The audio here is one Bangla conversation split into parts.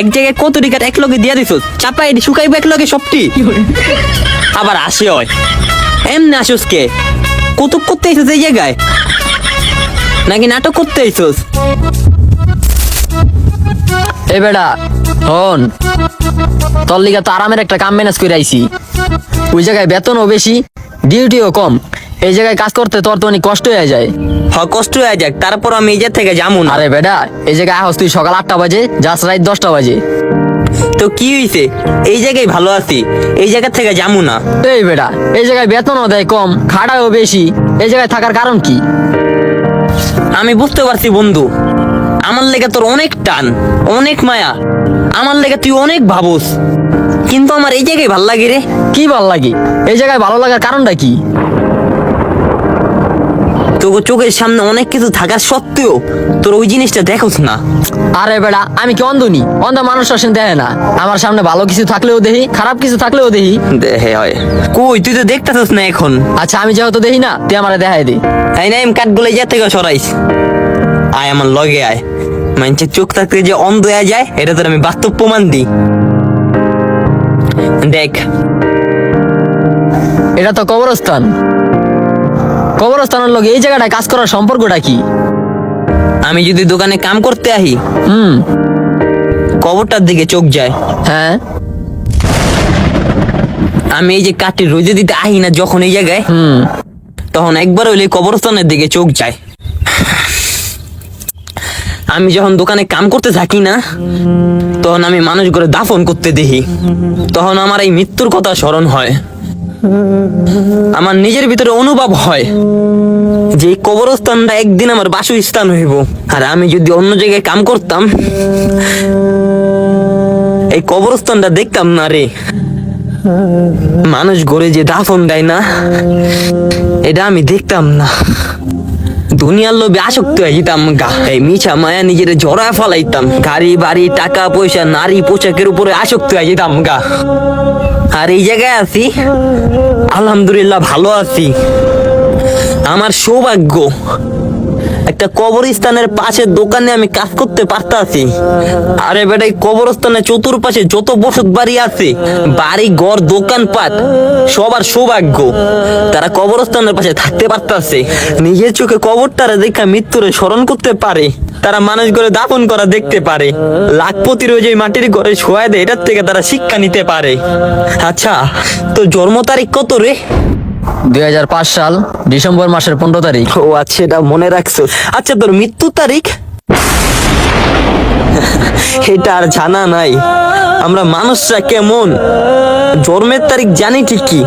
এক জায়গায় কত টিকার এক লগে দিয়া দিছ? চাপাই শুকাইবো এক লগে সবটি? আবার আসে হয়। এমনি আসোস কে? কৌতুক করতে আইসোস এই জায়গায়? নাকি নাটক করতে আইসোস? এ বেটা হন তোর লিগা তো আরামের একটা কাম ম্যানেজ করে আইছি। ওই জায়গায় বেতনও বেশি ডিউটিও কম। এই জায়গায় কাজ করতে তোর তো অনেক কষ্ট হয়ে যায়। হ কষ্ট হয়ে যাক তারপর আমি এই থেকে যাব না। আরে বেটা এই জায়গায় আহস তুই সকাল আটটা বাজে যাস রাত দশটা বাজে। তো কি হইছে? এই জায়গায় ভালো আছি এই জায়গা থেকে যাব না। এই বেটা এই জায়গায় বেতনও দেয় কম খাটাও বেশি এই জায়গায় থাকার কারণ কি? আমি বুঝতে পারছি বন্ধু আমার লেগে তোর অনেক টান অনেক মায়া আমার লেগে তুই অনেক ভাবুস। কিন্তু আমার এই জায়গায় ভালো লাগে রে। কি ভালো লাগে? এই জায়গায় ভালো লাগার কারণটা কি? তোকে চোখের সামনে অনেক কিছু থাকার সত্ত্বেও তোর ওই জিনিসটা দেখোস না। আরে বেটা আমি কি অন্ধনি অন্ধ মানুষ আসেন দেখে না। আমার সামনে ভালো কিছু থাকলেও দেখি খারাপ কিছু থাকলেও দেখি দেহে হয়। কই তুই তো দেখতেছিস না এখন। আচ্ছা আমি যেহেতু দেখি না তুই আমার দেখাই দে। এই না কাঠ বলে যা থেকে সরাইস। আয় আমার লগে আয়। মানুষের চোখ থাকতে যে অন্ধ হয়ে যায় এটা তোর আমি বাস্তব প্রমাণ দিই দেখ। এটা তো কবরস্থান। কবরস্থানের লগে এই জায়গাটায় কাজ করার সম্পর্কটা কি? আমি যদি দোকানে কাম করতে আহি হুম। কবরটার দিকে চোখ যায়। হ্যাঁ। আমি এই যে কাঠটি রোজে দিতে আহি না যখন এই জায়গায় হুম। তখন একবার হইলে কবরস্থানের দিকে চোখ যায়। আমি যখন দোকানে কাম করতে থাকি না তখন আমি মানুষ করে দাফন করতে দেখি। তখন আমার এই মৃত্যুর কথা স্মরণ হয়। আমার নিজের ভিতরে অনুভব হয় যে কবরস্থানটা একদিন আমার বাসস্থান হইব। আর আমি যদি অন্য জায়গায় কাম করতাম, এই কবরস্থানটা দেখতাম না রে। মানুষ গড়ে যে দাফন দেয় না, এটা আমি দেখতাম না। দুনিয়ার লোভে আসক্ত হয়ে যেতাম গা। এই মিছা মায়া নিজের জড়া ফেলাইতাম। গাড়ি, বাড়ি, টাকা, পয়সা, নারী, পোশাকের উপরে আসক্ত হয়ে যেতাম গা। আর এই জায়গায় আছি। আলহামদুলিল্লাহ ভালো আছি। আমার সৌভাগ্য। একটা কবরস্থানের পাশে দোকানে আমি কাজ করতে পারতাছি। আরে বেটা, এই কবরস্থানের চতুর্পাশে যত বসত বাড়ি আছে, বাড়ি, ঘর, দোকানপাট সবার সৌভাগ্য। তারা কবরস্থানের পাশে থাকতে পারতাছে। নিজের চোখে কবরটারে দেখা মৃত্যুরে স্মরণ করতে পারে। তারা মানুষ করে দাপন করা দেখতে পারে। লাখপতির ওই যে মাটির ঘরে শোয়া দেয়, এটার থেকে তারা শিক্ষা নিতে পারে। আচ্ছা তো জন্ম তারিখ কত রে? দুই হাজার পাঁচ সাল, ডিসেম্বর মাসের পনেরো তারিখ। ও আচ্ছা এটা মনে রাখছো। আচ্ছা তোর মৃত্যু তারিখ? এটা আর জানা নাই। আমরা মানুষরা কেমন? জন্মের তারিখ জানি ঠিকই,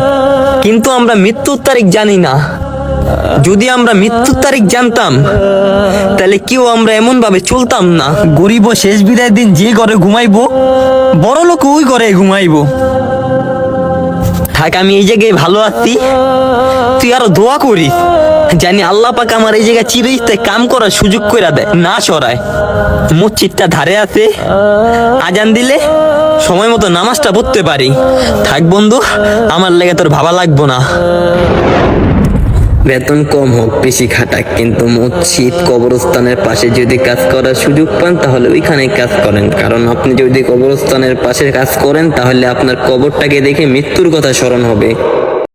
কিন্তু আমরা মৃত্যুর তারিখ জানি না। যদি আমরা মৃত্যুর তারিখ জানতাম, তাহলে কেউ আমরা এমন ভাবে চলতাম না। গরিব শেষ বিদায়ের দিন যে ঘরে ঘুমাইবো বড় লোক ওই ঘরে ঘুমাইবো। থাক, আমি এই জায়গায় ভালো আছি। তুই আরও দোয়া করিস। জানি আল্লাহ পাক আমার এই জায়গায় চিরস্থায়ী কাম করার সুযোগ করে দেয়। না সরায়। মসজিদটা ধারে আছে। আজান দিলে সময় মতো নামাজটা পড়তে পারি। থাক বন্ধু, আমার লেগে তোর ভাবা লাগবো না। বেতন কম হোক, বেশি খাটাক কিন্তু মসজিদ, কবরস্থানের পাশে যদি কাজ করার সুযোগ পান, তাহলে ওইখানে কাজ করেন। কারণ আপনি যদি কবরস্থানের পাশে কাজ করেন, তাহলে আপনার কবরটাকে দেখে মৃত্যুর কথা স্মরণ হবে।